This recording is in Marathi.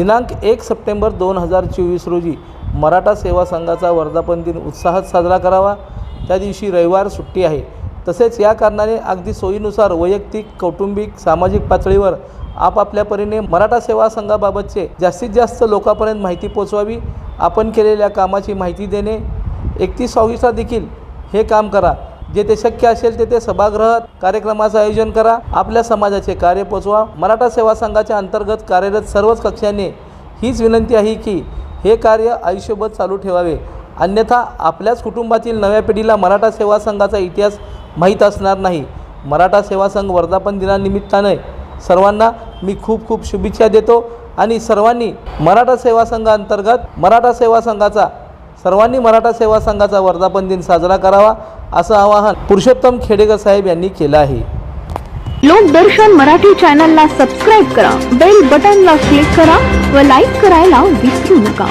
दिनांक एक सप्टेंबर दोन हजार चोवीस रोजी मराठा सेवा संघाचा वर्धापन दिन उत्साहात साजरा करावा. त्या दिवशी रविवार सुट्टी आहे. तसेच या कारणाने अगदी सोयीनुसार वैयक्तिक कौटुंबिक सामाजिक पातळीवर आपापल्या परीने मराठा सेवा संघाबाबतचे जास्तीत जास्त लोकांपर्यंत माहिती पोचवावी आपण केलेल्या कामाची माहिती देणे एकतीस ऑगस्टला देखील हे काम करा. जेथे शक्य असेल तेथे सभागृहात कार्यक्रमाचं आयोजन करा. आपल्या समाजाचे कार्य पोचवा. मराठा सेवा संघाच्या अंतर्गत कार्यरत सर्वच कक्षाने हीच विनंती आहे की हे कार्य आयुष्यभर चालू ठेवावे. अन्यथा आपल्याच कुटुंबातील नव्या पिढीला मराठा सेवा संघाचा इतिहास माहीत असणार नाही. मराठा सेवा संघ वर्धापन दिनानिमित्ताने सर्वांना मी खूप खूप शुभेच्छा देतो आणि सर्वांनी मराठा सेवा संघाअंतर्गत मराठा सेवा संघाचा सर्वांनी मराठा सेवा संघाचा वर्धापन दिन साजरा करावा. असं आवाहन पुरुषोत्तम खेडेकर साहेब यांनी केलं आहे. लोकदर्शन मराठी चॅनलला सबस्क्राईब करा बेल बटनला क्लिक करा व लाईक करायला विसरू नका.